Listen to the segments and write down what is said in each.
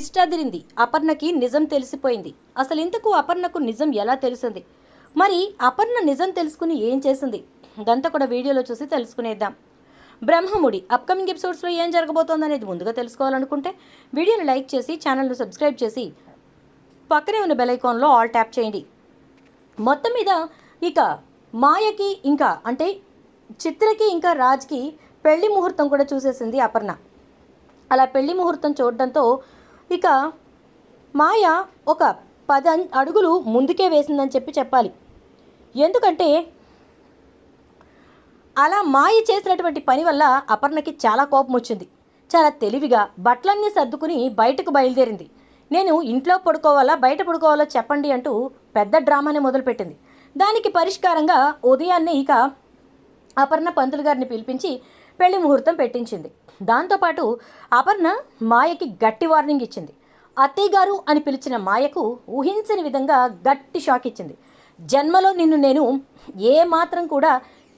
Twist అదిరింది అపర్ణకి నిజం తెలిసిపోయింది. అసలు ఇంతకు అపర్ణకు నిజం ఎలా తెలిసింది? మరి అపర్ణ నిజం తెలుసుకుని ఏం చేసింది? ఇదంతా కూడా వీడియోలో చూసి తెలుసుకునేద్దాం. బ్రహ్మముడి అప్కమింగ్ ఎపిసోడ్స్లో ఏం జరగబోతోంది అనేది ముందుగా తెలుసుకోవాలనుకుంటే వీడియోని లైక్ చేసి ఛానల్ను సబ్స్క్రైబ్ చేసి పక్కనే ఉన్న బెలైకాన్లో ఆల్ ట్యాప్ చేయండి. మొత్తం మీద ఇక మాయకి ఇంకా అంటే చిత్రకి ఇంకా రాజ్కి పెళ్ళి ముహూర్తం కూడా చూసేసింది అపర్ణ. అలా పెళ్ళి ముహూర్తం చూడడంతో ఇక మాయ ఒక పద అడుగులు ముందుకే వేసిందని చెప్పి చెప్పాలి. ఎందుకంటే అలా మాయ చేసినటువంటి పని వల్ల అపర్ణకి చాలా కోపం వచ్చింది. చాలా తెలివిగా బట్టలన్నీ సర్దుకుని బయటకు బయలుదేరింది. నేను ఇంట్లో పడుకోవాలా బయట పడుకోవాలో చెప్పండి అంటూ పెద్ద డ్రామాని మొదలుపెట్టింది. దానికి పరిష్కారంగా ఉదయాన్నే ఇక అపర్ణ పంతులు గారిని పిలిపించి పెళ్ళి ముహూర్తం పెట్టించింది. దాంతోపాటు అపర్ణ మాయకి గట్టి వార్నింగ్ ఇచ్చింది. అత్తయ్య గారు అని పిలిచిన మాయకు ఊహించని విధంగా గట్టి షాక్ ఇచ్చింది. జన్మలో నిన్ను నేను ఏ మాత్రం కూడా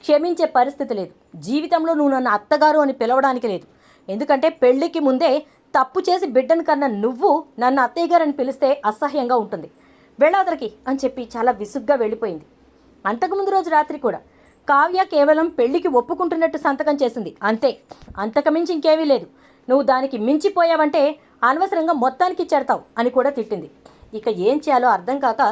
క్షమించే పరిస్థితి లేదు. జీవితంలో నువ్వు నన్ను అత్తగారు అని పిలవడానికి లేదు. ఎందుకంటే పెళ్ళికి ముందే తప్పు చేసి బిడ్డను కన్నా నువ్వు నన్ను అత్తయ్య గారు అని పిలిస్తే అసహ్యంగా ఉంటుంది. వెళ్ళాదరికి అని చెప్పి చాలా విసుగ్గా వెళ్ళిపోయింది. అంతకుముందు రోజు రాత్రి కూడా కావ్య కేవలం పెళ్ళికి ఒప్పుకుంటున్నట్టు సంతకం చేసింది. అంతే. అంతకమించి ఇంకేమీ లేదు. నువ్వు దానికి మించిపోయావంటే అనవసరంగా మొత్తానికి ఇచ్చేడతావు అని కూడా తిట్టింది. ఇక ఏం చేయాలో అర్థం కాక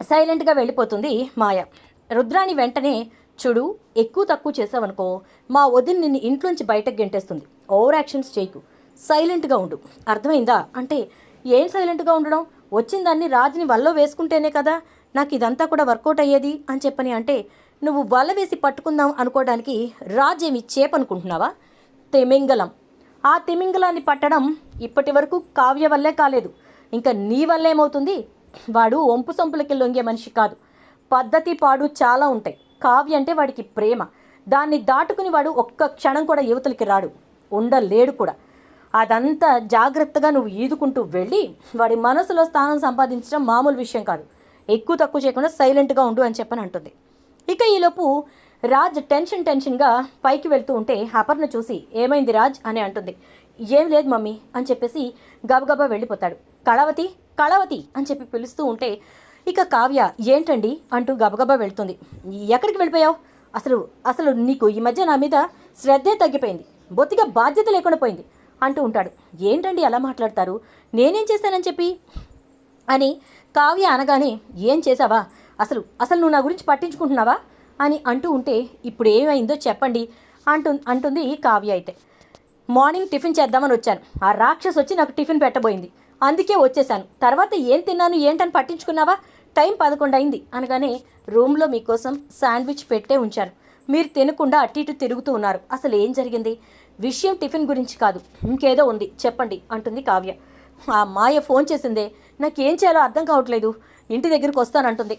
సైలెంట్గా వెళ్ళిపోతుంది మాయ. రుద్రాణి వెంటనే చూడు ఎక్కువ తక్కువ చేసావనుకో మా వదిన నిన్ను ఇంట్లోంచి బయటకు గెంటేస్తుంది. ఓవర్ యాక్షన్స్ చేయకు. సైలెంట్గా ఉండు. అర్థమైందా? అంటే ఏం సైలెంట్గా ఉండడం? వచ్చిన దాన్ని రాజుని వల్ల వేసుకుంటేనే కదా నాకు ఇదంతా కూడా వర్కౌట్ అయ్యేది అని చెప్పని అంటే నువ్వు వల వేసి పట్టుకుందాం అనుకోవడానికి రాజేమి చేపనుకుంటున్నావా? తిమింగలం ఆ తిమింగలాన్ని పట్టడం ఇప్పటి వరకు కావ్య వల్లే కాలేదు. ఇంకా నీ వల్ల ఏమవుతుంది? వాడు ఒంపు సొంపులకి లొంగే మనిషి కాదు. పద్ధతి పాడు చాలా ఉంటాయి. కావ్య అంటే వాడికి ప్రేమ. దాన్ని దాటుకుని వాడు ఒక్క క్షణం కూడా యువతలకి రాడు. ఉండలేడు కూడా. అదంతా జాగ్రత్తగా నువ్వు ఈదుకుంటూ వెళ్ళి వాడి మనసులో స్థానం సంపాదించడం మామూలు విషయం కాదు. ఎక్కువ తక్కువ చేయకుండా సైలెంట్గా ఉండు అని చెప్పని అంటుంది. ఇక ఈలోపు రాజ్ టెన్షన్ టెన్షన్గా పైకి వెళ్తూ ఉంటే అపర్ణ చూసి ఏమైంది రాజ్? అని అంటుంది. ఏం లేదు మమ్మీ అని చెప్పేసి గబగబా వెళ్ళిపోతాడు. కళావతి కళావతి అని చెప్పి పిలుస్తూ ఉంటే ఇక కావ్య ఏంటండి? అంటూ గబగబా వెళ్తుంది. ఎక్కడికి వెళ్ళిపోయావు? అసలు అసలు నీకు ఈ మధ్య నా మీద శ్రద్ధే తగ్గిపోయింది. బొత్తిగా బాధ్యత లేకుండా పోయింది అంటూ ఉంటాడు. ఏంటండి అలా మాట్లాడతారు? నేనేం చేశానని చెప్పి? అని కావ్య అనగానే ఏం చేసావా అసలు అసలు నువ్వు నా గురించి పట్టించుకుంటున్నావా? అని అంటూ ఉంటే ఇప్పుడు ఏమైందో చెప్పండి అంటు అంటుంది కావ్య అయితే. మార్నింగ్ టిఫిన్ చేద్దామని వచ్చాను. ఆ రాక్షస్ వచ్చి నాకు టిఫిన్ పెట్టబోయింది. అందుకే వచ్చేసాను తర్వాత ఏం తిన్నాను ఏంటని పట్టించుకున్నావా? టైం పదకొండు అయింది అనగానే రూమ్లో మీకోసం శాండ్విచ్ పెట్టే ఉంచారు. మీరు తినకుండా అటు ఇటు తిరుగుతూ ఉన్నారు. అసలు ఏం జరిగింది? విషయం టిఫిన్ గురించి కాదు. ఇంకేదో ఉంది. చెప్పండి అంటుంది కావ్య. ఆ మాయ ఫోన్ చేసిందే. నాకేం చేయాలో అర్థం కావట్లేదు. ఇంటి దగ్గరికి వస్తానంటుంది.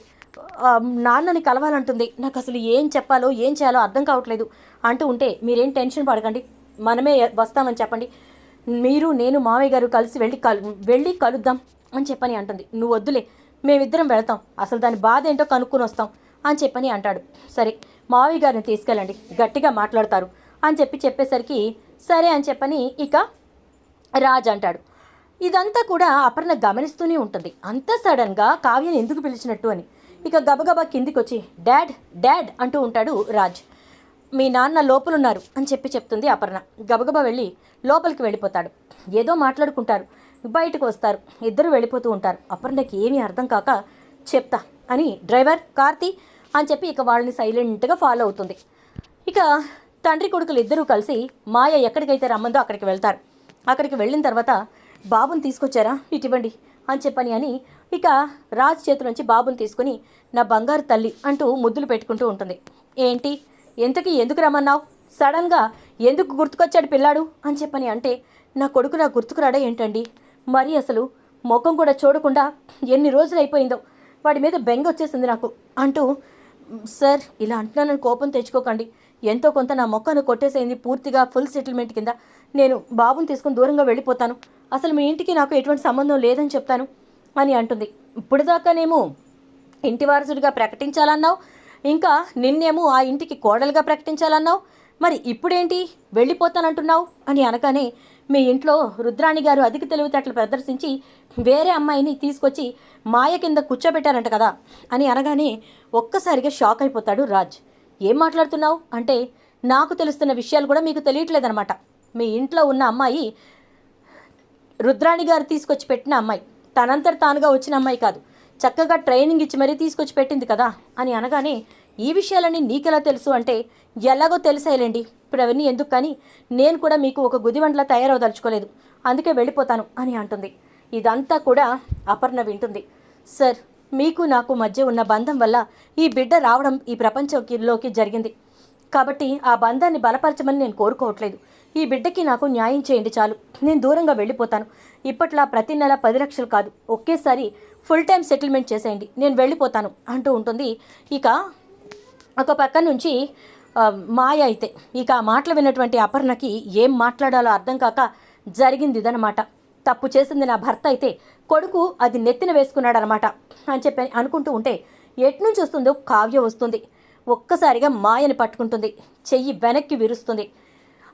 నాన్నని కలవాలంటుంది. నాకు అసలు ఏం చెప్పాలో ఏం చేయాలో అర్థం కావట్లేదు. అంటూ ఉంటే మీరేం టెన్షన్ పడకండి. మనమే వస్తామని చెప్పండి. మీరు నేను మామయ్య గారు కలిసి వెళ్ళి కలు వెళ్ళి కలుద్దాం అని చెప్పని అంటుంది. నువ్వు వద్దులే మేమిద్దరం వెళతాం. అసలు దాని బాధ ఏంటో కనుక్కొని వస్తాం అని చెప్పని అంటాడు. సరే మావయ్య గారిని తీసుకెళ్ళండి. గట్టిగా మాట్లాడతారు అని చెప్పి చెప్పేసరికి సరే అని చెప్పని ఇక రాజ్ అంటాడు. ఇదంతా కూడా అపర్ణ గమనిస్తూనే ఉంటుంది. అంత సడన్గా కావ్యని ఎందుకు పిలిచినట్టు అని. ఇక గబగబా కిందికొచ్చి డాడ్ డాడ్ అంటూ ఉంటాడు రాజ్. మీ నాన్న లోపలున్నారు అని చెప్పి చెప్తుంది అపర్ణ. గబగబా వెళ్ళి లోపలికి వెళ్ళిపోతాడు. ఏదో మాట్లాడుకుంటారు. బయటకు వస్తారు. ఇద్దరు వెళ్ళిపోతూ ఉంటారు. అపర్ణకి ఏమీ అర్థం కాక చెప్తా అని డ్రైవర్ కార్తీ అని చెప్పి ఇక వాళ్ళని సైలెంట్గా ఫాలో అవుతుంది. ఇక తండ్రి కొడుకులు ఇద్దరూ కలిసి మాయ ఎక్కడికైతే రమ్మందో అక్కడికి వెళ్తారు. అక్కడికి వెళ్ళిన తర్వాత బాబుని తీసుకొచ్చారా? ఇటివ్వండి అని చెప్పని అని ఇక రాజ్ చేతి నుంచి బాబుని తీసుకుని నా బంగారు తల్లి అంటూ ముద్దులు పెట్టుకుంటూ ఉంటుంది. ఏంటి? ఎంతకి ఎందుకు రమ్మన్నావు? సడన్గా ఎందుకు గుర్తుకొచ్చాడు పిల్లాడు? అని చెప్పని అంటే నా కొడుకు నా గుర్తుకురాడా ఏంటండి? మరి అసలు ముఖం కూడా చూడకుండా ఎన్ని రోజులు అయిపోయిందో వాడి మీద బెంగ వచ్చేసింది నాకు అంటూ సార్ ఇలా అంటున్నానని కోపం తెచ్చుకోకండి. ఎంతో కొంత నా మొక్కను కొట్టేసేయింది పూర్తిగా ఫుల్ సెటిల్మెంట్ కింద. నేను బాబుని తీసుకుని దూరంగా వెళ్ళిపోతాను. అసలు మీ ఇంటికి నాకు ఎటువంటి సంబంధం లేదని చెప్తాను. అని అంటుంది. ఇప్పుడు దాకానేమో ఇంటి వారసుడిగా ప్రకటించాలన్నావు ఇంకా నిన్నేమో ఆ ఇంటికి కోడలుగా ప్రకటించాలన్నావు మరి ఇప్పుడేంటి? వెళ్ళిపోతానంటున్నావు అని అనగానే మీ ఇంట్లో రుద్రాణి గారు అధిక తెలివితేటలు ప్రదర్శించి వేరే అమ్మాయిని తీసుకొచ్చి మాయ కింద కూర్చోబెట్టారంట కదా అని అనగానే ఒక్కసారిగా షాక్ అయిపోతాడు రాజ్. ఏం మాట్లాడుతున్నావు? అంటే నాకు తెలుస్తున్న విషయాలు కూడా మీకు తెలియట్లేదనమాట మీ ఇంట్లో ఉన్న అమ్మాయి రుద్రాణి గారు తీసుకొచ్చి పెట్టిన అమ్మాయి. తనంతట తానుగా వచ్చిన అమ్మాయి కాదు. చక్కగా ట్రైనింగ్ ఇచ్చి మరీ తీసుకొచ్చి పెట్టింది కదా? అని అనగానే ఈ విషయాలన్నీ నీకెలా తెలుసు అంటే ఎలాగో తెలిసేలేండి ఇప్పుడు అవన్నీ ఎందుకు కానీ నేను కూడా మీకు ఒక గుదివండ్లా తయారవదలుచుకోలేదు. అందుకే వెళ్ళిపోతాను అని అంటుంది. ఇదంతా కూడా అపర్ణ వింటుంది. సార్ మీకు నాకు మధ్య ఉన్న బంధం వల్ల ఈ బిడ్డ రావడం ఈ ప్రపంచంలోకి జరిగింది. కాబట్టి ఆ బంధాన్ని బలపరచమని నేను కోరుకోవట్లేదు. ఈ బిడ్డకి నాకు న్యాయం చేయండి చాలు. నేను దూరంగా వెళ్ళిపోతాను. ఇప్పట్లా ప్రతి నెల పది లక్షలు కాదు. ఒకేసారి ఫుల్ టైం సెటిల్మెంట్ చేసేయండి. నేను వెళ్ళిపోతాను అంటూ ఉంటుంది. ఇక ఒక పక్క నుంచి మాయ అయితే. ఇక ఆ మాటలు విన్నటువంటి అపర్ణకి ఏం మాట్లాడాలో అర్థం కాక జరిగింది ఇదనమాట తప్పు చేసింది నా భర్త అయితే కొడుకు అది నెత్తిన వేసుకున్నాడనమాట అని చెప్పి అనుకుంటూ ఉంటే ఎట్నుంచి వస్తుందో కావ్య వస్తుంది. ఒక్కసారిగా మాయని పట్టుకుంటుంది. చెయ్యి వెనక్కి విరుస్తుంది.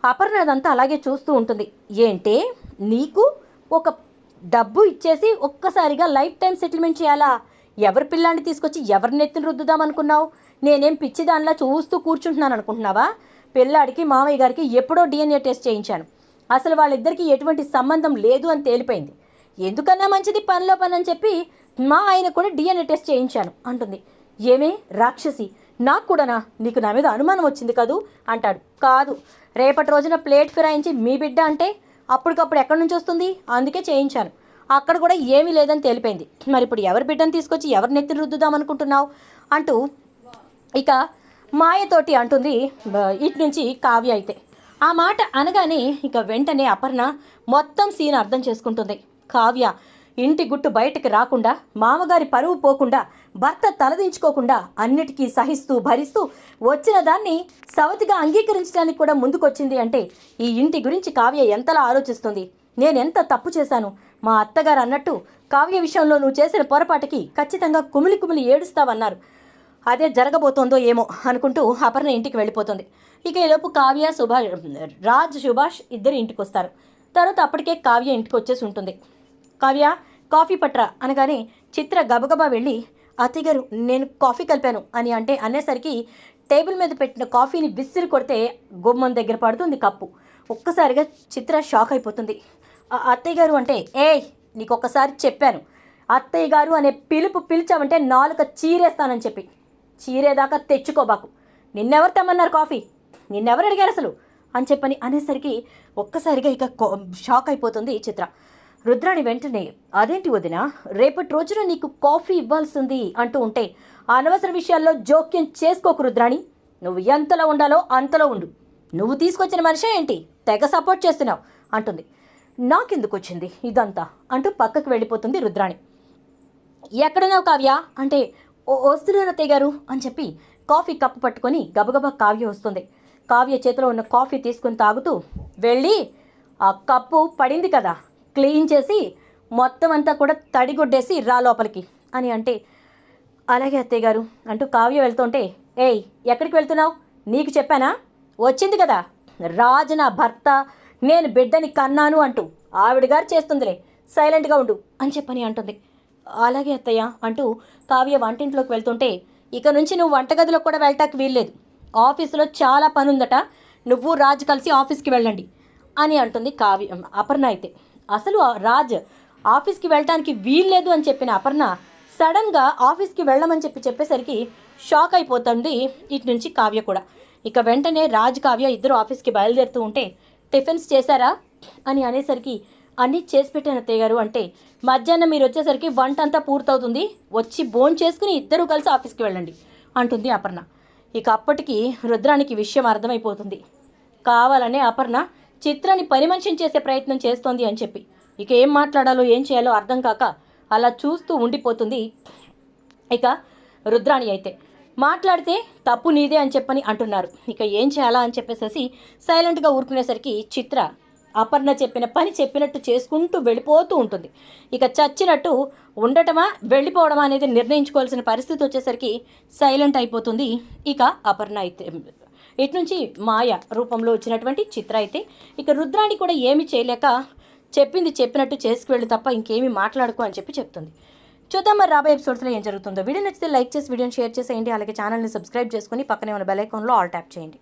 అపర్ణ అదంతా అలాగే చూస్తూ ఉంటుంది. ఏంటే? నీకు ఒక డబ్బు ఇచ్చేసి ఒక్కసారిగా లైఫ్ టైం సెటిల్మెంట్ చేయాలా? ఎవరి పిల్లాన్ని తీసుకొచ్చి ఎవరి నెత్తిని రుద్దుదాం అనుకున్నావు? నేనేం పిచ్చి దానిలా చూస్తూ కూర్చుంటున్నాను అనుకుంటున్నావా? పిల్లాడికి మామయ్య గారికి ఎప్పుడో డిఎన్ఏ టెస్ట్ చేయించాను. అసలు వాళ్ళిద్దరికీ ఎటువంటి సంబంధం లేదు అని తేలిపోయింది. ఎందుకన్నా మంచిది పనిలో పని అని చెప్పి మా ఆయన కూడా డిఎన్ఏ టెస్ట్ చేయించాను అంటుంది. ఏమే? రాక్షసి. నాకు కూడానా? నీకు నా మీద అనుమానం వచ్చింది కదూ? అంటాడు. కాదు. రేపటి రోజున ప్లేట్ ఫిరాయించి మీ బిడ్డ అంటే అప్పటికప్పుడు ఎక్కడి నుంచి వస్తుంది? అందుకే చేయించాను. అక్కడ కూడా ఏమీ లేదని తేలిపోయింది. మరి ఇప్పుడు ఎవరి బిడ్డను తీసుకొచ్చి ఎవరి నెత్తిని రుద్దుదాం అనుకుంటున్నావు? అంటూ ఇక మాయతోటి అంటుంది ఇటు నుంచి కావ్య అయితే. ఆ మాట అనగానే ఇక వెంటనే అపర్ణ మొత్తం సీన్ అర్థం చేసుకుంటుంది. కావ్య ఇంటి గుట్టు బయటకు రాకుండా మామగారి పరువు పోకుండా భర్త తలదించుకోకుండా అన్నిటికీ సహిస్తూ భరిస్తూ వచ్చిన దాన్ని సవతిగా అంగీకరించడానికి కూడా ముందుకొచ్చింది అంటే ఈ ఇంటి గురించి కావ్య ఎంతలా ఆలోచిస్తుంది? నేనెంత తప్పు చేశాను? మా అత్తగారు అన్నట్టు కావ్య విషయంలో నువ్వు చేసిన పొరపాటుకి ఖచ్చితంగా కుమిలి కుమిలి ఏడుస్తావన్నారు. అదే జరగబోతోందో ఏమో అనుకుంటూ అపర్ణ ఇంటికి వెళ్ళిపోతుంది. ఇక ఈలోపు కావ్య సుభాష్ రాజ్ సుభాష్ ఇద్దరు ఇంటికి వస్తారు తర్వాత అప్పటికే కావ్య ఇంటికి వచ్చేసి ఉంటుంది. కావ్య కాఫీ పట్రా అనగానే చిత్ర గబగబా వెళ్ళి అత్తయ్య గారు నేను కాఫీ కలిపాను అని అంటే అనేసరికి టేబుల్ మీద పెట్టిన కాఫీని విసిరి కొడితే గుమ్మం దగ్గర పడుతుంది కప్పు. ఒక్కసారిగా చిత్ర షాక్ అయిపోతుంది. "ఆ- అత్తయ్య గారు అంటే ఏయ్ నీకు ఒక్కసారి చెప్పాను. అత్తయ్య గారు అనే పిలుపు పిలిచావంటే నాలుక చీరేస్తానని చెప్పి. చీరేదాకా తెచ్చుకోబాకు నిన్నెవరు తెమ్మన్నారు కాఫీ? నిన్నెవరు అడిగారు అసలు? అని చెప్పని అనేసరికి ఒక్కసారిగా ఇక షాక్ అయిపోతుంది ఈ చిత్ర. రుద్రాణి వెంటనే అదేంటి వదిన? రేపటి రోజున నీకు కాఫీ ఇవ్వాల్సింది అంటూ ఉంటే అనవసర విషయాల్లో జోక్యం చేసుకోకు రుద్రాణి. నువ్వు ఎంతలో ఉండాలో అంతలో ఉండు. నువ్వు తీసుకొచ్చిన మనిషే ఏంటి? తెగ సపోర్ట్ చేస్తున్నావు అంటుంది. నాకెందుకు వచ్చింది ఇదంతా? అంటూ పక్కకు వెళ్ళిపోతుంది రుద్రాణి. ఎక్కడున్నావు కావ్య? అంటే వస్తున్నాను అత్తయ్య గారు అని చెప్పి కాఫీ కప్పు పట్టుకొని గబగబా కావ్య వస్తుంది. కావ్య చేతిలో ఉన్న కాఫీ తీసుకుని తాగుతూ వెళ్ళి ఆ కప్పు పడింది కదా క్లీన్ చేసి మొత్తం అంతా కూడా తడిగొడ్డేసి రా లోపలికి అని అంటే అలాగే అత్తయ్య గారు అంటూ కావ్య వెళ్తుంటే ఏయ్ ఎక్కడికి వెళ్తున్నావు? నీకు చెప్పానా? వచ్చింది కదా. రాజు నా భర్త నేను బిడ్డని కన్నాను అంటూ ఆవిడ గారు చేస్తుందిలే సైలెంట్గా ఉండు అని చెప్పని అంటుంది. అలాగే అత్తయ్య అంటూ కావ్య వంటింట్లోకి వెళ్తుంటే ఇక నుంచి నువ్వు వంటగదిలో కూడా వెళ్ళటానికి వీల్లేదు. ఆఫీసులో చాలా పని ఉందట నువ్వు రాజు కలిసి ఆఫీస్కి వెళ్ళండి అని అంటుంది కావ్య అపర్ణ అయితే. అసలు రాజ్ ఆఫీస్కి వెళ్ళటానికి వీల్లేదు అని చెప్పిన అపర్ణ సడన్గా ఆఫీస్కి వెళ్ళమని చెప్పి చెప్పేసరికి షాక్ అయిపోతుంది ఇటు నుంచి కావ్య కూడా. ఇక వెంటనే రాజ్ కావ్య ఇద్దరు ఆఫీస్కి బయలుదేరుతూ ఉంటే టిఫిన్స్ చేశారా? అని అనేసరికి అన్నీ చేసి పెట్టాను అత్తయ్య గారు. అంటే మధ్యాహ్నం మీరు వచ్చేసరికి వంట అంతా పూర్తవుతుంది వచ్చి భోన్ చేసుకుని ఇద్దరు కలిసి ఆఫీస్కి వెళ్ళండి అంటుంది అపర్ణ. ఇక అప్పటికి రుద్రానికి విషయం అర్థమైపోతుంది. కావాలనే అపర్ణ చిత్రాన్ని పని మనిషిని చేసే ప్రయత్నం చేస్తోంది అని చెప్పి. ఇక ఏం మాట్లాడాలో ఏం చేయాలో అర్థం కాక అలా చూస్తూ ఉండిపోతుంది ఇక రుద్రాణి అయితే. మాట్లాడితే తప్పు నీదే అని చెప్పని అంటున్నారు. ఇక ఏం చేయాలా అని చెప్పేసేసి సైలెంట్గా ఊరుకునేసరికి చిత్ర అపర్ణ చెప్పిన పని చెప్పినట్టు చేసుకుంటూ వెళ్ళిపోతూ ఉంటుంది. ఇక చచ్చినట్టు ఉండటమా వెళ్ళిపోవడమా అనేది నిర్ణయించుకోవాల్సిన పరిస్థితి వచ్చేసరికి సైలెంట్ అయిపోతుంది. ఇక అపర్ణ అయితే ఇటు నుంచి మాయ రూపంలో వచ్చినటువంటి చిత్ర అయితే. ఇక రుద్రాణి కూడా ఏమి చేయలేక చెప్పింది చెప్పినట్టు చేసుకువెళ్ళు తప్ప ఇంకేమీ మాట్లాడుకో అని చెప్పి చెప్తుంది. చూద్దాం మరి రాబోయే ఎపిసోడ్స్లో ఏం జరుగుతుందో. వీడియో నచ్చితే లైక్ చేసి వీడియోని షేర్ చేసేయండి. అలాగే ఛానల్ని సబ్స్క్రైబ్ చేసుకుని పక్కనే ఉన్న బెల్ ఐకాన్లో ఆల్ ట్యాప్ చేయండి.